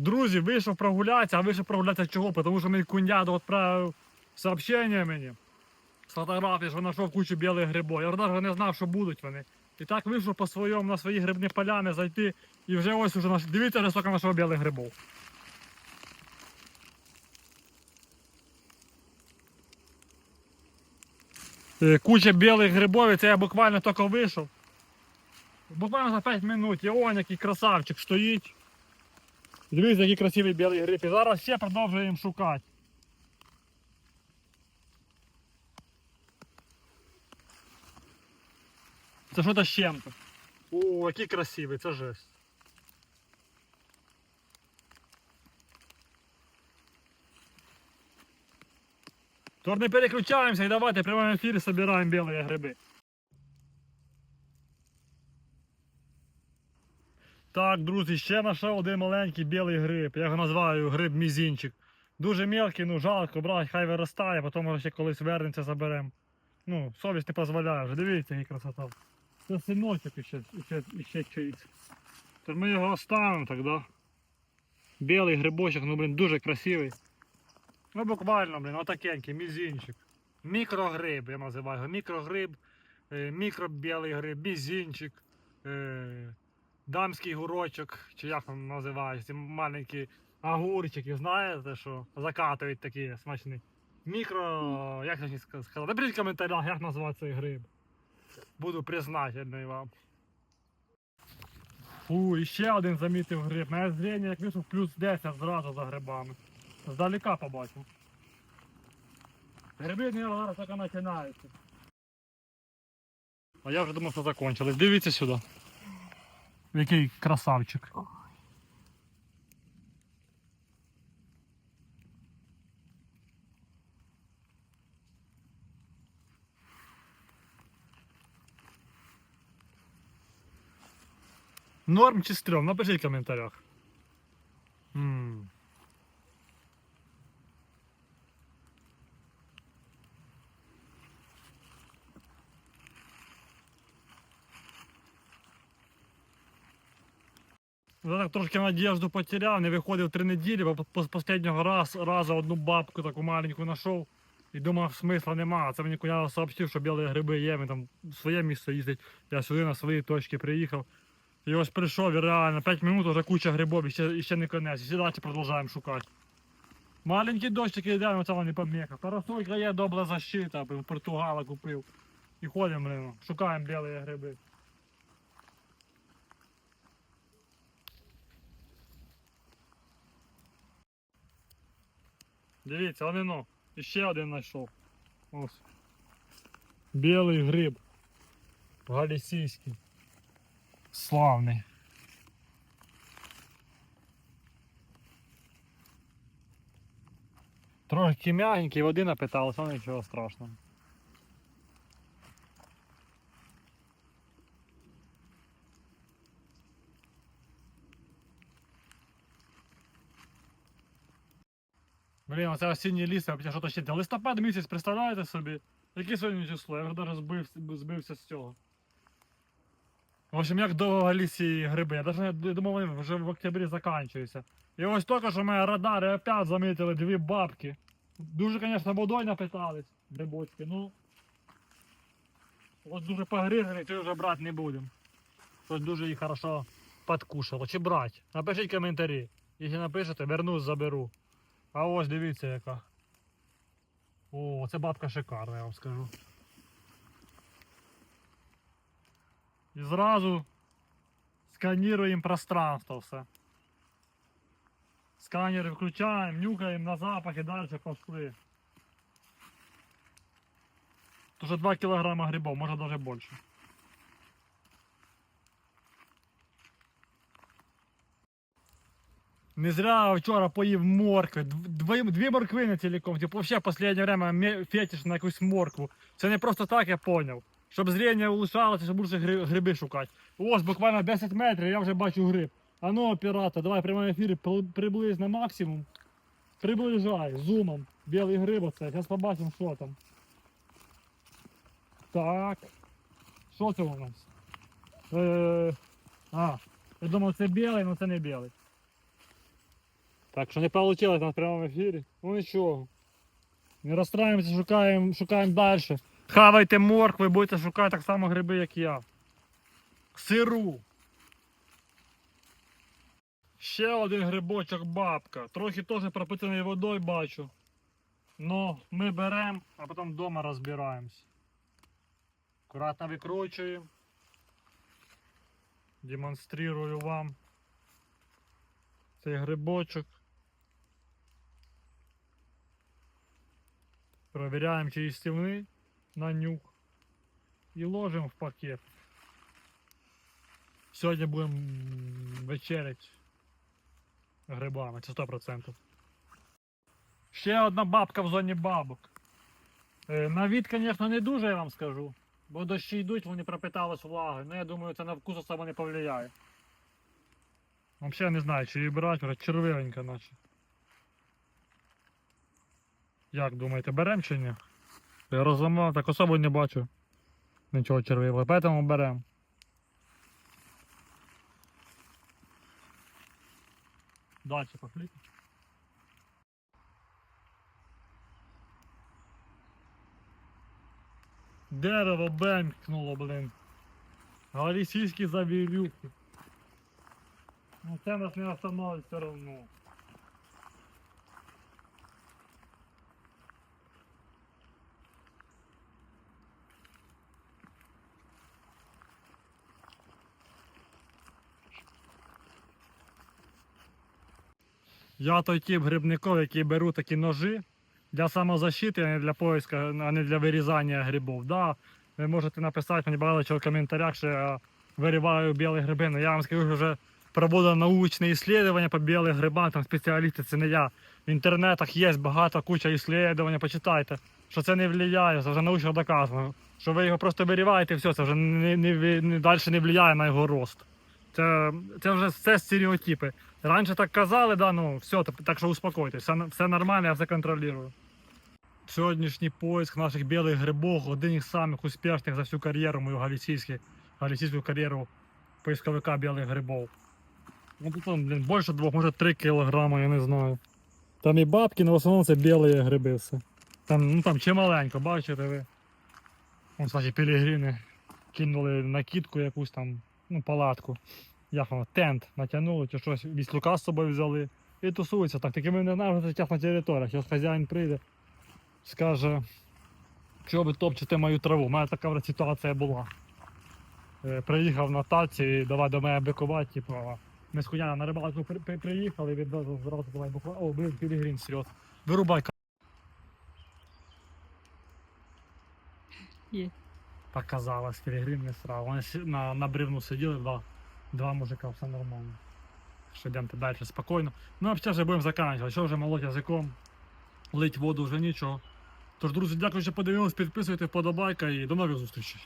Друзі, вийшов прогулятися, а вийшов прогулятися чого? Тому що мені куняду відправив сообщення мені з фотографії, що знайшов кучу білих грибів. Я навіть не знав, що будуть вони. І так вийшов по своєму на свої грибні поляни зайти. І вже ось уже наш... дивіться, скільки знайшов білих грибів. Е, Куча білих грибів, це я буквально тільки вийшов. Буквально за 5 минут. І он який красавчик стоїть. Дивіться, який красивий білий гриб. І зараз ще продовжуємо шукати. Це що то чим-то. О, який красивий, це жесть. Тож не переключаємося і давайте в прямому ефірі збираємо білі гриби. Так, друзі, ще знайшов один маленький білий гриб. Я його називаю гриб мізінчик. Дуже мелкий, ну жалко, брать, хай виростає, потім ще колись вернеться, заберемо. Ну, совість не дозволяє вже. Дивіться, який красота. Це синочок іще, іще, іще чиїсь. Тож ми його оставимо тоді. Білий грибочок, ну блін, дуже красивий. Ну буквально, блін, отакенький, мізінчик. Мікрогриб, я називаю його. Мікрогриб, е, мікробілий гриб, мізінчик, е, дамський гурочок, чи як він називається, ці маленькі огурчики, знаєте, що закатують такі смачні. Мікро, як це сказати? Напишіть в коментарях, як назвати цей гриб. Буду признательний вам. Фу, і ще один замітив гриб. Моє зрення, як вийшов, плюс 10 зразу за грибами. Здалека побачив. Гриби не зараз тільки починаються. А я вже думав, що закончились. Дивіться сюди. Який красавчик. Норм чи стрьом? Напишіть в коментарях. Я так трошки надіжду потеряв, не виходив три неділі, бо останнього раз, разу одну бабку таку маленьку знайшов і думав, смисла нема. Це мені куняла сообщив, що білі гриби є, він там в своє місце їздить. Я сюди на свої точки приїхав. І ось прийшов і реально 5 минут вже куча грибів і ще, і ще не конець. І далі продовжуємо шукати. Маленький дощик але цього не поміха. Парасолька є добра защита, Португала купив. І ходимо, шукаємо білі гриби. Дивіться, один ну. Ще один знайшов. Ось. Білий гриб. Галісійський. Славний. Трошки м'ягенький, води напиталося, але нічого страшного. Блін, оце осінній ліс, я почав щось ще. Листопад місяць, представляєте собі? Яке сьогодні число? Я вже навіть збився, збився з цього. В общем, як довго Галісі гриби. Я навіть думав, вони вже в октябрі закінчуються. І ось тільки що мої радари опять замітили дві бабки. Дуже, звісно, водою напитались, грибочки, ну. Ось дуже погризані, то вже брати не будемо. Щось дуже їх хорошо подкушало. Чи брати? Напишіть коментарі. Якщо напишете, вернусь, заберу. А ось дивіться яка. О, це бабка шикарна, я вам скажу. І зразу сканіруємо пространство все. Сканери включаємо, нюхаємо на запах і далі пошли. Тут уже 2 кілограма грибов, може навіть більше. Не зря вчора поїв моркви. Дві, дві морквини цілком. Типу, вообще в останнє время фетиш на якусь моркву. Це не просто так, я поняв. Щоб зріння улучшалося, щоб більше гри- гриби шукати. Ось буквально 10 метрів, я вже бачу гриб. А ну, оператор, давай в прямому ефірі на максимум. Приближай, зумом. Білий гриб оце. Зараз побачимо, що там. Так. Що це у нас? Е, а, я думав, це білий, але це не білий. Так що не вийшло на прямому ефірі. Ну нічого. Не розстраємося, шукаємо, шукаємо далі. Хавайте моркви, будете шукати так само гриби, як я. Сиру. Ще один грибочок бабка. Трохи теж пропитаний водою бачу. Но ми беремо, а потім вдома розбираємось. Аккуратно викручуємо. Демонструю вам цей грибочок. Провіряємо, чи їстівний на нюх. І ложимо в пакет. Сьогодні будемо вечеряти грибами, це 100%. Ще одна бабка в зоні бабок. Е, На від, звісно, не дуже, я вам скажу. Бо дощі йдуть, вони пропитались влагою. Ну, я думаю, це на вкус особо не повлияє. Взагалі не знаю, чи її брати, червивенька наче. Як думаєте, берем чи ні? Я розламав, так особо не бачу. Нічого червивого, поэтому берем. Дальше пошли. Дерево бемкнуло, блин. Галісійські завірюхи. Ну це нас не остановить все равно. Я той тип грибников, які беруть такі ножі для самозащити, а не для поиска, а не для вирізання грибів. Да, ви можете написати мені багато в коментарях, що я вириваю білі гриби, але я вам скажу, що вже проводив научне іслідування по білих грибам, там спеціалісти, це не я. В інтернетах є багато куча іслідувань, почитайте, що це не впливає, це вже научно доказано. Що ви його просто виріваєте, і все, це вже не, не, не, далі не впливає на його рост. Це, це вже все стереотипи. Раніше так казали, да, ну все, так, що успокойтесь, все, нормально, я все контролюю. Сьогоднішній поиск наших білих грибов один із самих успішних за всю кар'єру, мою галіційську кар'єру поисковика білих грибов. Ну тут там, блін, більше двох, може 3 кілограми, я не знаю. Там і бабки, але в основному це білі гриби все. Там, ну там чималенько, бачите ви. Вон, кстати, пілігрини кинули накидку якусь там, ну, палатку. Як воно, тент натягнули чи щось, віслюка з собою взяли. І тусуються так. Таки ми не знаємо, що це частна територія. Зараз хазяїн прийде, скаже, що ви топчете мою траву. У мене така ситуація була. Е, Приїхав на таці і давай до мене бикувати, типу, ми з хуяна на рибалку при, при, приїхали, відразу зразу давай буквально. О, блин, пілігрін серйоз. Вирубай Є. Показалось, пілігрін не сразу. Вони на, на бревну сиділи, два, два мужика, все нормально. Що йдемо далі спокійно. Ну а зараз вже будемо заканчувати. Що вже молоть язиком, лить воду вже нічого. Тож, друзі, дякую, що подивились, підписуйте, вподобайка і до нових зустрічей.